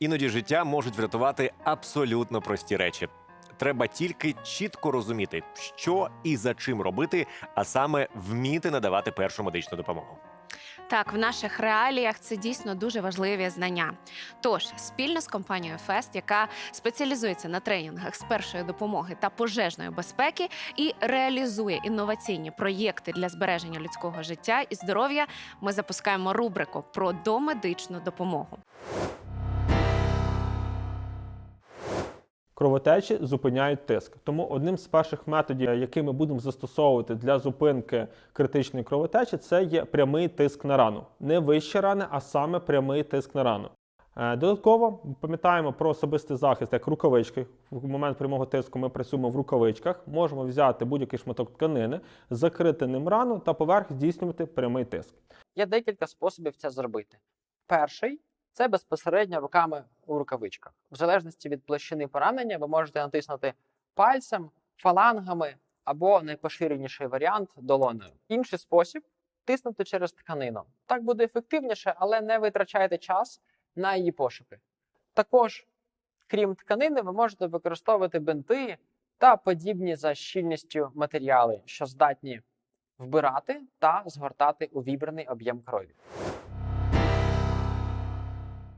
Іноді життя можуть врятувати абсолютно прості речі. Треба тільки чітко розуміти, що і за чим робити, а саме вміти надавати першу медичну допомогу. Так, в наших реаліях це дійсно дуже важливі знання. Тож, спільно з компанією Фест, яка спеціалізується на тренінгах з першої допомоги та пожежної безпеки і реалізує інноваційні проєкти для збереження людського життя і здоров'я, ми запускаємо рубрику про домедичну допомогу. Кровотечі зупиняють тиск. Тому одним з перших методів, який ми будемо застосовувати для зупинки критичної кровотечі, це є прямий тиск на рану. Не вище рани, а саме прямий тиск на рану. Е, Додатково пам'ятаємо про особистий захист, як рукавички. В момент прямого тиску ми працюємо в рукавичках. Можемо взяти будь-який шматок тканини, закрити ним рану та поверх здійснювати прямий тиск. Є декілька способів це зробити. Перший це безпосередньо руками у рукавичках. В залежності від площини поранення, ви можете натиснути пальцем, фалангами або найпоширеніший варіант долоною. Інший спосіб тиснути через тканину. Так буде ефективніше, але не витрачайте час на її пошуки. Також, крім тканини, ви можете використовувати бинти та подібні за щільністю матеріали, що здатні вбирати та згортати увібраний об'єм крові.